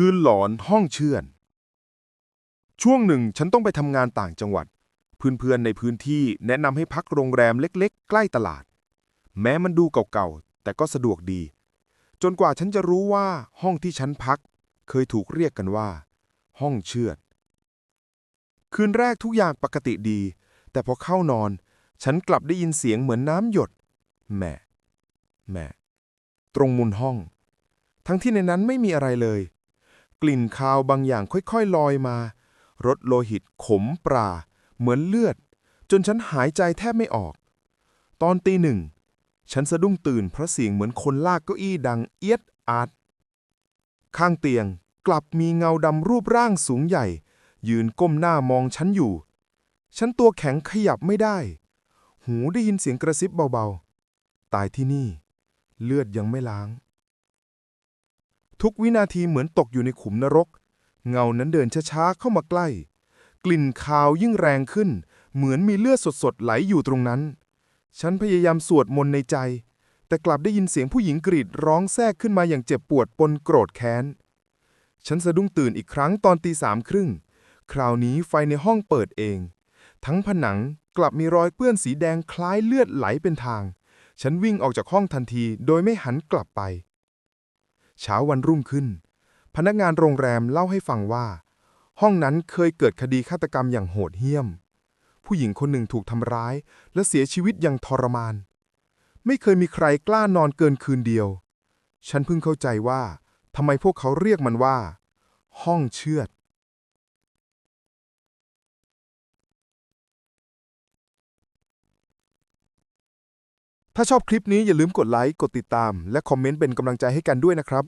คืนหลอนห้องเชื่อน ช่วงหนึ่งฉันต้องไปทำงานต่างจังหวัด เพื่อนๆในพื้นที่แนะนำให้พักโรงแรมเล็กๆ ใกล้ตลาด แม้มันดูเก่าๆ แต่ก็สะดวกดี จนกว่าฉันจะรู้ว่าห้องที่ฉันพัก เคยถูกเรียกกันว่า ห้องเชือด คืนแรกทุกอย่างปกติดี แต่พอเข้านอน ฉันกลับได้ยินเสียงเหมือนน้ำหยดแหม่แหม่ตรงมุมห้อง ทั้งที่ในนั้นไม่มีอะไรเลย กลิ่นคาวบางอย่างค่อยๆลอยมารสโลหิตขมปรา เหมือนเลือด จนฉันหายใจแทบไม่ออก ตอนตีหนึ่ง ฉันสะดุ้งตื่นเพราะเสียงเหมือนคนลากเก้าอี้ดังเอียดอาดข้างเตียงกลับมีเงาดำรูปร่างสูงใหญ่ ยืนก้มหน้ามองฉันอยู่ ฉันตัวแข็งขยับไม่ได้ หูได้ยินเสียงกระซิบเบาๆ ตายที่นี่ เลือดยังไม่ล้าง ทุกวินาทีเหมือนตกอยู่ในขุมนรก เงานั้นเดินช้าๆเข้ามาใกล้ กลิ่นคาวยิ่งแรงขึ้น เหมือนมีเลือดสดๆไหลอยู่ตรงนั้น ฉันพยายามสวดมนต์ในใจ แต่กลับได้ยินเสียงผู้หญิงกรีดร้องแทรกขึ้นมาอย่างเจ็บปวดปนโกรธแค้น ฉันสะดุ้งตื่นอีกครั้งตอนตีสามครึ่ง คราวนี้ไฟในห้องเปิดเอง ทั้งผนังกลับมีรอยเปื้อนสีแดงคล้ายเลือดไหลเป็นทาง ฉันวิ่งออกจากห้องทันทีโดยไม่หันกลับไป เช้าวันรุ่งขึ้น พนักงานโรงแรมเล่าให้ฟังว่า ห้องนั้นเคยเกิดคดีฆาตกรรมอย่างโหดเหี้ยม ผู้หญิงคนหนึ่งถูกทำร้าย และเสียชีวิตอย่างทรมาน ไม่เคยมีใครกล้านอนเกินคืนเดียว ฉันเพิ่งเข้าใจว่าทำไมพวกเขาเรียกมันว่า ห้องเชือด ถ้าชอบคลิปนี้อย่าลืมกดไลค์ กดติดตาม และคอมเมนต์เป็นกำลังใจให้กันด้วยนะครับ